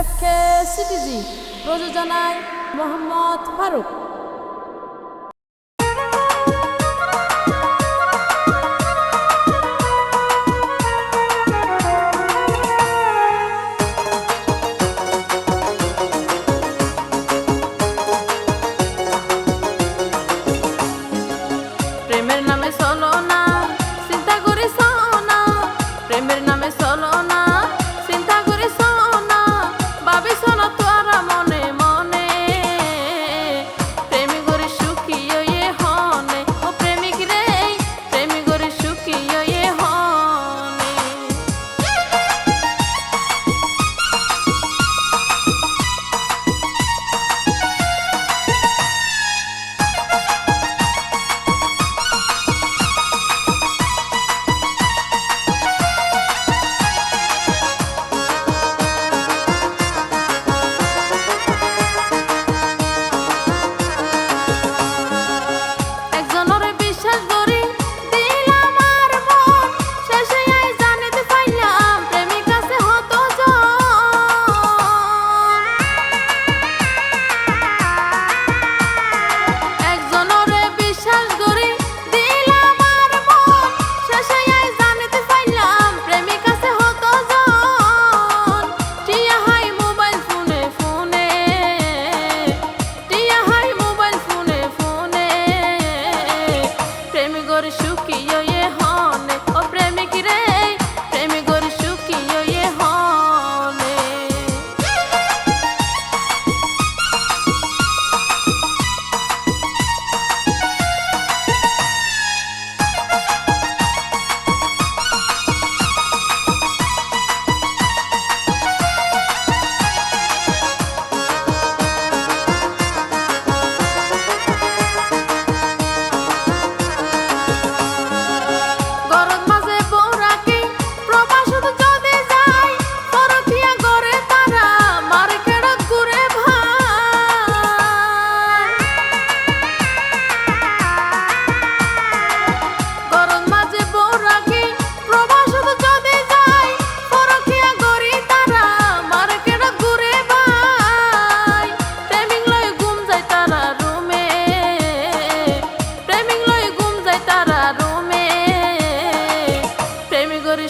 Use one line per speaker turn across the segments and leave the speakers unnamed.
F কে CTG প্রযোজনায় Mohammad Faruk.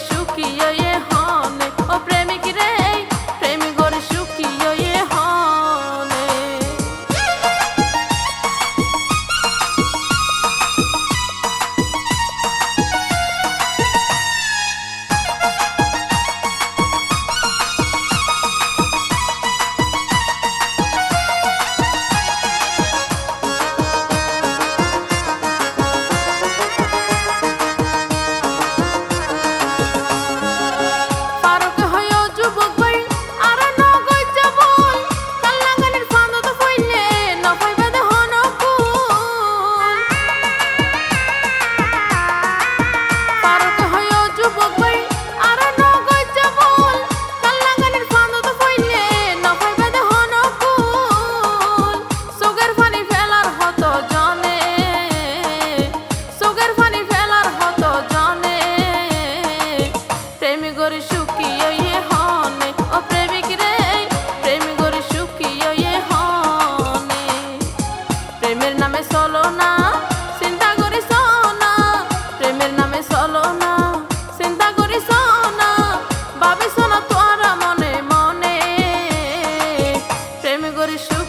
Sukhia special.